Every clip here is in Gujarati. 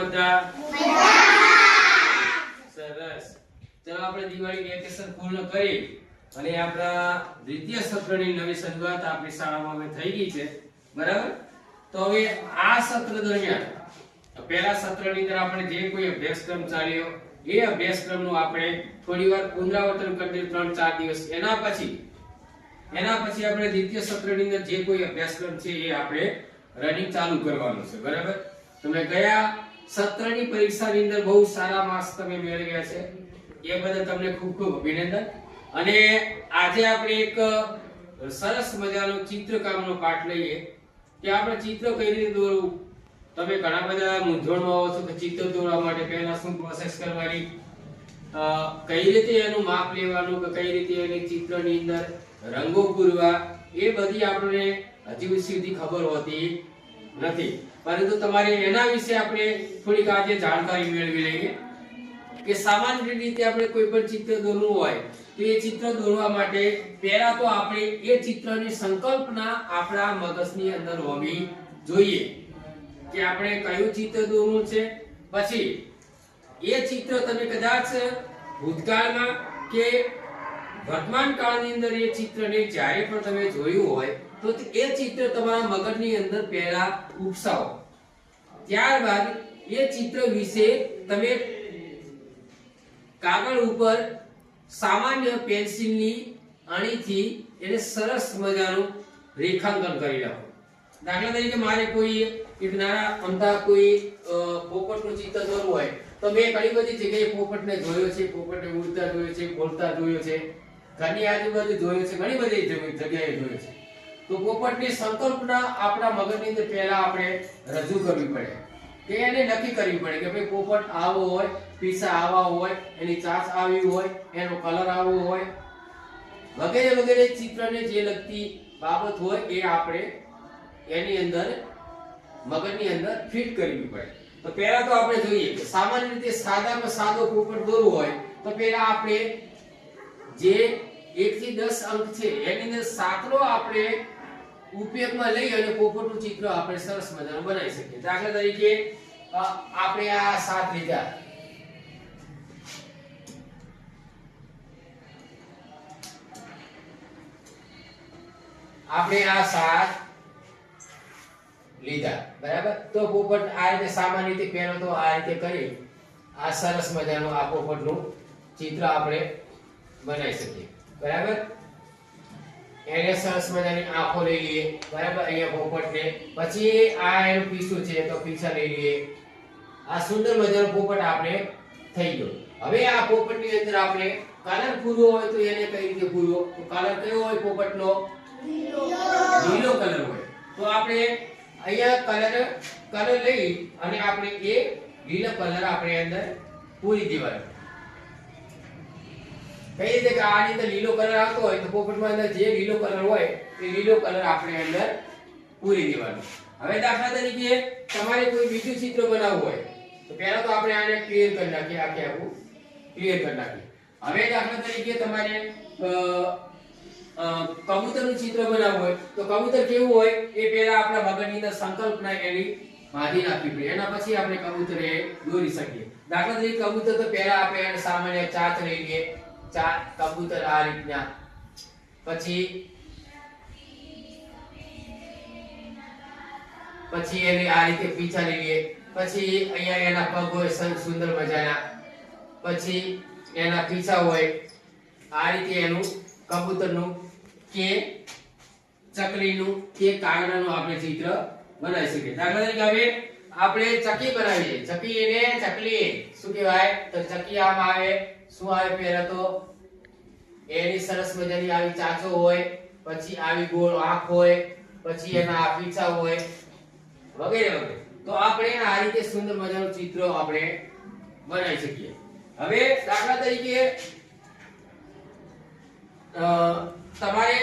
બધા. સરસ. ચલો આપણે દિવાળી વેકેશન પૂર્ણ કરી અને આપણા દ્વિતીય સત્રની નવી શરૂઆત આપણી શાળામાં હવે થઈ ગઈ છે. બરાબર? તો હવે આ સત્ર દરમિયાન પહેલા સત્રની અંદર આપણે જે કોઈ અભ્યાસક્રમ ચાલ્યો એ અભ્યાસક્રમનું આપણે થોડીવાર પુનરાવર્તન કરી ત્રણ ચાર દિવસ. એના પછી એના પછી આપણે દ્વિતીય સત્રની અંદર જે કોઈ અભ્યાસક્રમ છે એ આપણે રનિંગ ચાલુ કરવાનું છે. બરાબર? તમે ગયા સત્રની પરીક્ષાની અંદર બહુ સારા માર્ક્સ તમે મેળવ્યા છે. એ બદલ તમને ખૂબ ખૂબ અભિનંદન. અને આજે આપણે એક સરસ મજાનો ચિત્રકામનો પાઠ લઈએ. કે આપણે ચિત્ર કઈ રીતે દોરવું? તમે ઘણા બધા મૂંઝવણમાં આવો છો કે ચિત્ર દોરવા માટે પહેલા શું પ્રોસેસ કરવાની? કઈ રીતે એનું માપ લેવાનું કે કઈ રીતે એની ચિત્રની અંદર રંગો પૂરવા? એ બધી આપણને હજી સુધી ખબર હોતી નથી. પરંતુ તમારે એના વિશે આપણે થોડીક આજે જાણકારી મેળવી લઈએ કે સામાન્ય રીતે આપણે કોઈ પણ ચિત્ર દોરવું હોય, તો એ ચિત્ર દોરવા માટે પહેલા તો આપણે એ ચિત્રની સંકલ્પના આપણા મગજની અંદર હોવી જોઈએ કે આપણે કયું ચિત્ર દોરવું છે. પછી, એ ચિત્ર તમે કદાચ ભૂતકાળમાં કે વર્તમાન કાળની અંદર એ ચિત્રને જ્યારે પણ તમે જોયું હોય તો એ ચિત્ર તમારા મગજની અંદર પહેલા ઉપસાવો. ત્યારબાદ એ ચિત્ર વિશે તમે કાગળ ઉપર સામાન્ય પેન્સિલની અણીથી એને સરસ મજાનું રેખાંકન કરી નાખો. દાખલા તરીકે મારે કોઈ એક નાના અમથા કોઈ પોપટનું ચિત્ર દોરવું હોય, તો મેં ઘણી બધી જગ્યાએ પોપટને જોયો છે, પોપટને ઉડતા જોયો છે, બોલતા જોયો છે, ઘરની આજુબાજુ જોયો છે, ઘણી બધી જગ્યાએ જોયો છે. તો પોપટની સંકલ્પના આપણા મગજની અંદર પહેલા આપણે રજૂ કરવી પડે કે એને નક્કી કરવી પડે કે ભાઈ પોપટ આવો હોય, પીસા આવા હોય, એની ચાસ આવી હોય, એનો કલર આવો હોય. વગેરે વગેરે ચિત્રને જે લગતી બાબત હોય એ આપણે એની અંદર, મગજની અંદર ફિટ કરવી પડે. તો પહેલા તો આપણે જોઈએ કે સામાન્ય રીતે સાદામાં સાદો પોપટ દોરવો હોય, તો પહેલા આપણે જે 1 થી 10 અંક છે, એની અંદર સાતનો આપણે ઉપયોગમાં લઈ અને પોપટનું ચિત્ર આપણે સરસ મજાનું બનાવી શકીએ. દાખલા તરીકે આપણે આ સાત લીધા. આપણે આ સાત લીધા, બરાબર? તો પોપટ આ રીતે સામાન્ય રીતે પહેલો તો આ રીતે કરી, આ સરસ મજાનું આ પોપટનું ચિત્ર આપણે બનાવી શકીએ. બરાબર? એને સરસ મજાની આંખો લઈ લઈએ, બરાબર? અહીંયા પોપટને. પછી આ એનું પીછું છે, તો પીછા લઈ લઈએ. આ સુંદર મજાનો પોપટ આપણે થઈ ગયો. હવે આ પોપટની અંદર આપણે કલર પૂરવો હોય તો એને કઈ રીતે પૂરવો તો કલર કયો હોય પોપટનો? લીલો કલર હોય. તો આપણે અહીંયા કલર કલર લઈ અને આપણે એ લીલો કલર આપણે અંદર પૂરી દેવાનો. કઈ રીતે કે આની અંદર લીલો કલર આવતો હોય તો પોપટમાં અંદર જે લીલો કલર હોય એ લીલો કલર આપણે અંદર પૂરી દેવાનો. હવે દાખલા તરીકે તમારે કોઈ બીજું ચિત્ર બનાવવું હોય, તો પહેલા તો આપણે આને ક્લિયર કરી નાખીએ, આખે આખું ક્લિયર કરી નાખીએ. હવે દાખલા તરીકે તમારે કબૂતરનું ચિત્ર બનાવવું હોય, તો કબૂતર કેવું હોય એ પહેલા આપણા મગજની અંદર સંકલ્પના એની બાંધી નાખવી પડે. એના પછી આપણે કબૂતર દોરી શકીએ. દાખલા તરીકે કબૂતર તો પહેલા આપણે સામાન્ય ચાચ લઈ લઈએ ચા કબૂતર આ રીતના. પછી પછી એને આ રીતે પીછા લઈ લઈએ. પછી અહીંયા એના પગ હોય સુંદર મજાના. પછી એના પીછા હોય, આ રીતે એનું કબૂતરનું કે ચકલીનું કે કાગડાનું આપણે ચિત્ર બનાવી શકીએ. દાખલા તરીકે હવે આપણે ચકી બનાવીએ. ચકી એને ચકલી. શું કહેવાય? તો ચકી આમ આવે, શું આવે પહેલા તો? એની સરસ મજાની આવી ચાચો હોય, પછી આવી ગોળ આંખ હોય, પછી એના આ પીછા હોય, વગેરે વગેરે. તો આપણે આ રીતે સુંદર મજાનું ચિત્ર આપણે બનાવી શકીએ. હવે દાખલા તરીકે તમારે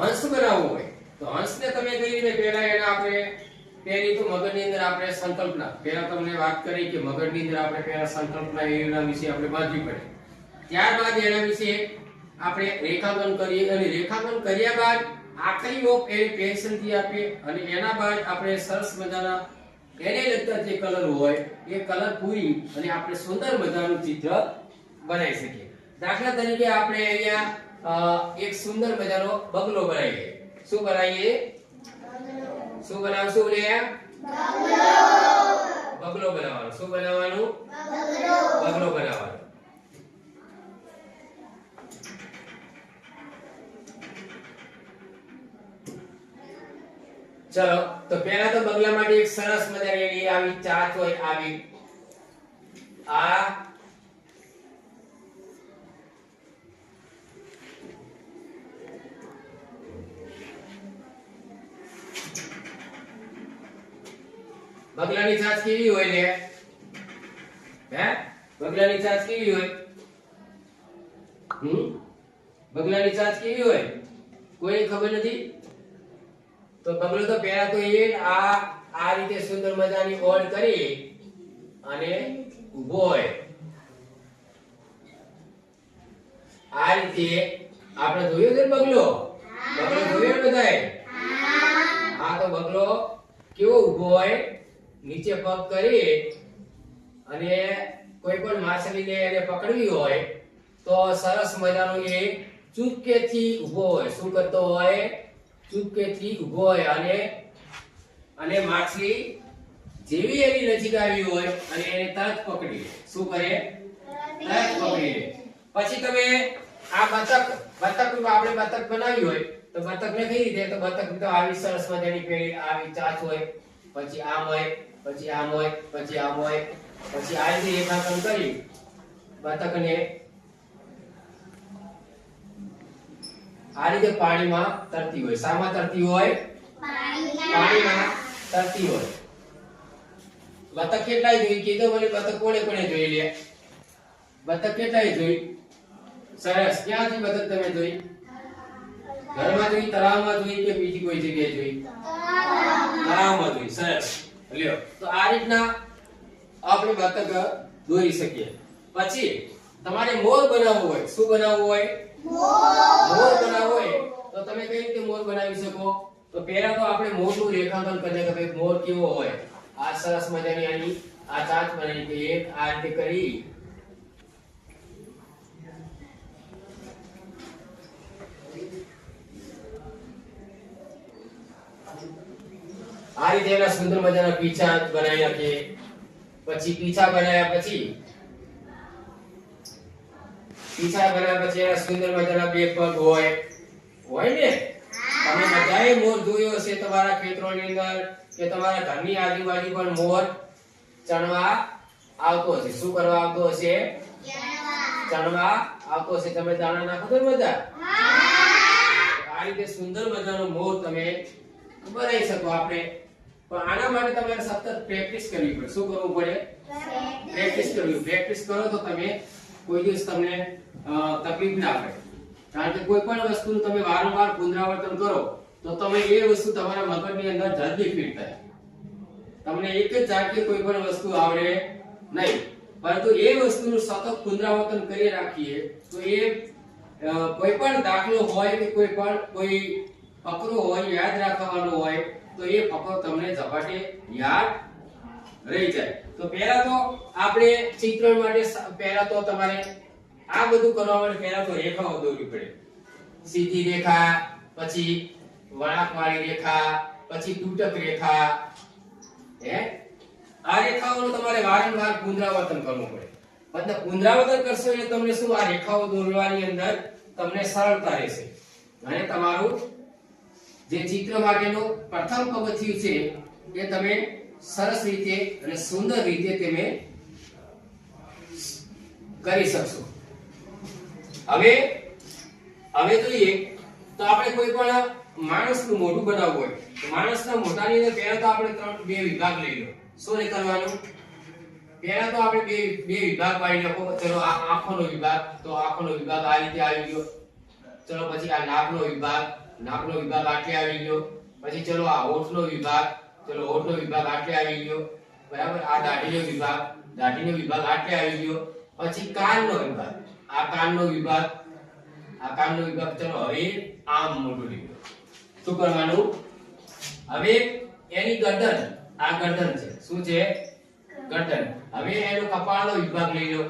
હંસ બનાવવું હોય, તો હંસને તમે કઈ રીતે પહેલા એને આપણે પહેલી તો મગજની અંદર આપણે સંકલ્પના, પહેલા તમને વાત કરી કે મગજની અંદર આપણે પહેલા સંકલ્પના એના વિશે આપણે બાંધવી પડે. ત્યારબાદ એના વિશે આપણે રેખાંકન કરીએ અને રેખાંકન કર્યા બાદ આખરી ઓપ એ પેન્સિલથી આપીએ અને એના બાદ આપણે સરસ મજાના એને લગતા જે કલર હોય એ કલર પૂરી અને આપણે સુંદર મજાનું ચિત્ર બનાવી શકીએ. દાખલા તરીકે આપણે અહીંયા એક સુંદર મજાનો બગલો બનાવીએ. શું બનાવીએ? શું બનાવશું લે બગલો બનાવવાનો. શું બનાવવાનું? બગલો બનાવવાનો. ચલો, તો પહેલા તો બગલા માટે એક સરસ મજાની એની આવી ચાચ હોય આવી. આ બગલાની ચાચ કેવી હોય લે? હે? બગલાની ચાચ કેવી હોય? હમ? બગલાની ચાચ કેવી હોય? કોઈ ખબર નથી? તો બગલો તો પહેલા તો એ આ આ રીતે સુંદર મજાની ઓડ કરી અને ઊભો હોય. આ રીતે આપણે જોયો છે બગલો? બગલો જોયો બધાએ? હા તો બગલો કેવો ઊભો હોય? નીચે પગ કરી અને કોઈ પણ માછલીને એને પકડવી હોય તો સરસ મજાનો એ ચૂપકેથી ઊભો હોય. શું કરતો હોય? ચૂપકેથી ઊભો હોય અને અને માછલી જેવી એની નજીક આવી હોય અને એને તરત પકડી લે. શું કરે? તરત પકડી લે. પછી તમે આ બતક બતક આપણે બતક બનાવી હોય, તો બતક ને કઈ રીતે? તો બતક તો આવી સરસ મજાની પેલી આવી ચાચ હોય, પછી આમ હોય, પછી આમ હોય, પછી આમ હોય, પછી આ રીતે રેખાંકન કરી બતકને આ રીતે પાણીમાં તરતી હોય. શામાં તરતી હોય? પાણીમાં તરતી હોય. બતક કેટલાય જોઈ? કીધો મને બતક કોણે કોણે જોઈ લે? બતક કેટલાય જોઈ? સરસ. ક્યાંથી બતક તમે જોઈ? ઘરમાં જોઈ, તળાવમાં જોઈ કે બીજી કોઈ જગ્યાએ જોઈ? તળાવમાં જોઈ. સરસ. લ્યો. તો આ રીતના આપણે બતક દોરી શકીએ. પછી તમારે મોર બનાવવું હોય. શું બનાવવું હોય? મોર બનાવવું હોય. તો તમે કઈ રીતે મોર બનાવી શકો? તો પહેલા તો આપણે મોરનું રેખાંકન કરીએ કે ભાઈ, મોર કેવો હોય? આ સરસ મજાની આની, આ ચાંચ બનાવી દઈએ આ રીતે કરી. આ રીતે એના સુંદર મજાના પીછા બનાવી નાખીએ. પછી પીછા બનાવ્યા પછી પીછા કર્યા પછી એના સુંદર મજાના બે પગ હોય. હોય ને? તમે બધાએ મોર જોયો હશે તમારા ખેતરોની અંદર કે તમારા ઘરની આજુબાજુ પણ મોર ચણવા આવતો હશે. શું કરવા આવતો હશે? ચણવા આવતો હશે. તમે દાણા નાખો તો બધા? આ રીતે સુંદર મજાનો મોર તમે બનાવી શકો આપણે. પણ આના માટે તમારે સતત પ્રેક્ટિસ કરવી પડે. શું કરવું પડે? પ્રેક્ટિસ કરવી. પ્રેક્ટિસ કરો તો તમે કોઈ દિવસ તમને તકલીફ ના પડે. કારણ કે કોઈ પણ વસ્તુનું તમે વારંવાર પુનરાવર્તન કરો, તો તમે એ વસ્તુ તમારા મગજની અંદર જલ્દી ફિટ થાય. તમને એક જ જાતની કોઈ પણ વસ્તુ આવડે નહીં. પરંતુ એ વસ્તુનું સતત પુનરાવર્તન કરી રાખીએ, તો એ કોઈ પણ દાખલો હોય કે કોઈ પણ, કોઈ ફકરો હોય, યાદ રાખવાનો હોય, તો એ ફકરો તમને ઝપાટે યાદ રહી જાય. તો પહેલા તો આપણે ચિત્રણ માટે પહેલા તો તમારે આ બધું કરવા માટે પહેલા તો રેખાઓ દોરવી પડે. સીધી રેખા, પછી વળાંકવાળી રેખા, પછી તૂટક રેખા. હે? આ રેખાઓનું તમારે વારંવાર પુનરાવર્તન કરવું પડે. મતલબ પુનરાવર્તન કરશો એટલે તમને શું, આ રેખાઓ દોરવાની અંદર તમને સરળતા રહેશે. અને તમારું જે ચિત્ર માટેનો પ્રથમ પગથિયું છે, એ તમે સરસ રીતે અને સુંદર રીતે તમે કરી શકશો. હવે હવે જોઈએ, તો આપણે કોઈ પણ માણસનું મોઢું બનાવવું હોય, તો માણસના મોઢાની અંદર પહેલા તો આપણે ત્રણ, બે વિભાગ લઈ લો. શું કરવાનું? પહેલા તો આપણે બે બે વિભાગ પાડી નાખો. ચલો, આ આંખોનો વિભાગ, તો આંખોનો વિભાગ આ રીતે આવી ગયો. ચલો, પછી આ નાકનો વિભાગ નાકનો વિભાગ આટલે આવી ગયો. પછી ચલો, આ હોઠનો વિભાગ, ચલો, હોઠનો વિભાગ આટલે આવી ગયો. બરાબર? આ દાઢીનો વિભાગ દાઢીનો વિભાગ આટલે આવી ગયો. પછી કાનનો વિભાગ. આ કાનનો વિભાગ આકારનો વિભાગ ચલો હવે આમ મોટો લીધો શું કરવાનું? હવે એની ગરદન, આ ગરદન છે. શું છે? ગરદન. હવે એનો કપાળનો વિભાગ લઈ લો.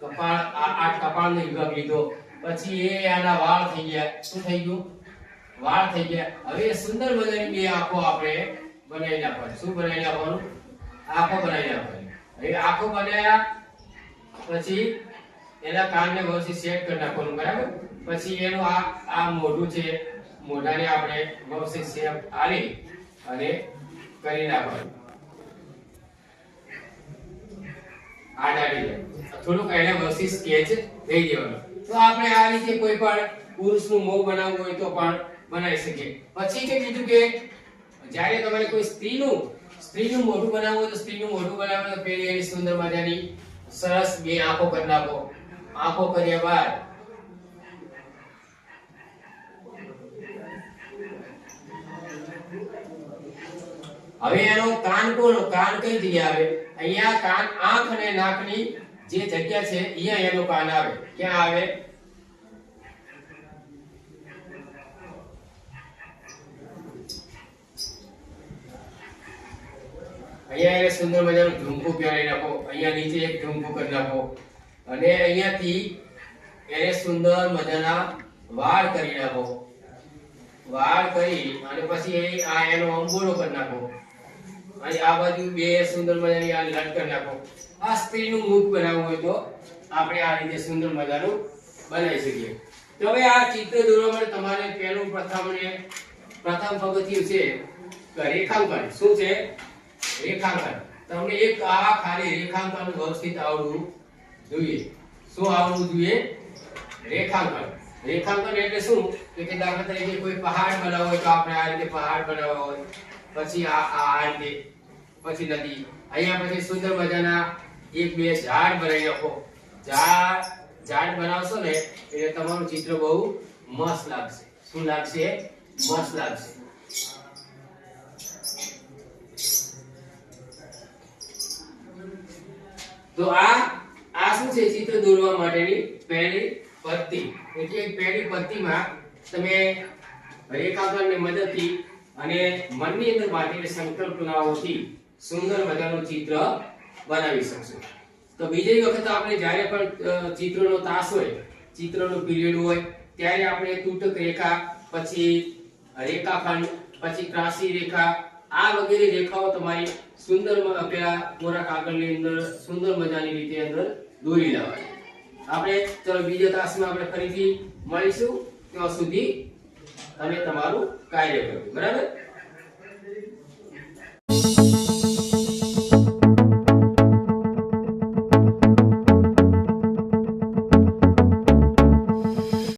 કપાળ, આ આ કપાળનો વિભાગ લીધો. પછી એ આના વાળ થઈ ગયા. શું થઈ ગયું? વાળ થઈ ગયા. હવે સુંદર મજાની બે આંખો આપણે બનાવી નાખવાની. શું બનાવી નાખવાનું? આંખો બનાવી નાખવાની. હવે આંખો બનાવ્યા પછી એના કાનને વ્યવસ્થિત સેટ કરી નાખવાનું, બરાબર? પછી એનું આ આ મોઢું છે, મોઢાને આપણે વ્યવસ્થિત શેપ આલી અને કરી નાખવાનું. તો આપણે આ રીતે કોઈ પણ પુરુષનું મોં બનાવવું હોય તો પણ બનાવી શકીએ. પછી કે કીધું કે જ્યારે તમારે કોઈ સ્ત્રીનું સ્ત્રીનું મોઢું બનાવવું હોય તો સ્ત્રીનું મોઢું બનાવવું હોય પેલી એની સુંદર મજાની સરસ બે આંખો કરી નાખો. આંખો કર્યા બાદ હવે એનો કાન કોણ? કાન કઈ જગ્યાએ આવે? અહીંયા કાન, આંખ અને નાકની જે જગ્યા છે, અહીંયા એનો કાન આવે. ક્યાં આવે? અહીંયા એને સુંદર મજાનું ઝુમકું પહેરાવી નાખો અહીંયા નીચે એક ઝુમકું કરી નાખો. અને અહીંયાથી એને સુંદર મજાના વાળ કરી નાખો. વાળ કરી અને પછી આ એનો અંબોળો કરી નાખો. અને આ બાજુ બે સુંદર મજાની આ લટ નાખો. આ સ્ત્રીનું મુખ બનાવવું હોય તો આપણે આ રીતે સુંદર મજાનું બનાવી શકીએ. તો હવે આ ચિત્ર દોરવા માટે તમારે પહેલું પ્રથમ પ્રથમ પગથિયું છે રેખાંકન. શું છે? રેખાંકન. તમને એક આ ખાલી રેખાંકન વ્યવસ્થિત આવડવું જોઈએ. શું આવવું જોઈએ? રેખાંકન. રેખાંકન એટલે શું? કે દાખલા તરીકે કોઈ પહાડ બનાવવો હોય તો આપણે આ રીતે પહાડ બનાવવા હોય. પછી આ રીતે. પછી નદી. અહીંયા પછી સુંદર મજાના એક, બે ઝાડ બનાવી નાખો. ઝાડ ઝાડ બનાવશો ને, એટલે તમારું ચિત્ર બહુ મસ્ત લાગશે. શું લાગશે? મસ્ત લાગશે. તો આ શું છે ચિત્ર દોરવા માટેની પહેલી પદ્ધતિ? એટલે પહેલી પદ્ધતિમાં તમે રેખાંકનની મદદથી અને મનની અંદર બાંધેલી સંકલ્પનાઓથી સુંદર મજાનું ચિત્ર બનાવી શકશો. તો બીજી વખત આપણે જ્યારે પણ ચિત્રનો તાસ હોય, ચિત્રનો પીરિયડ હોય, ત્યારે આપણે તૂટક રેખા, પછી રેખાખંડ, પછી ત્રાસી રેખા, આ વગેરે રેખાઓ તમારી સુંદર પેલા કોરા કાગળની અંદર સુંદર મજાની રીતે અંદર દોરી લેવાની. આપણે, ચલો બીજા તાસમાં આપણે ફરીથી મળીશું ત્યાં સુધી તમે તમારું કાર્ય કરો. બરાબર?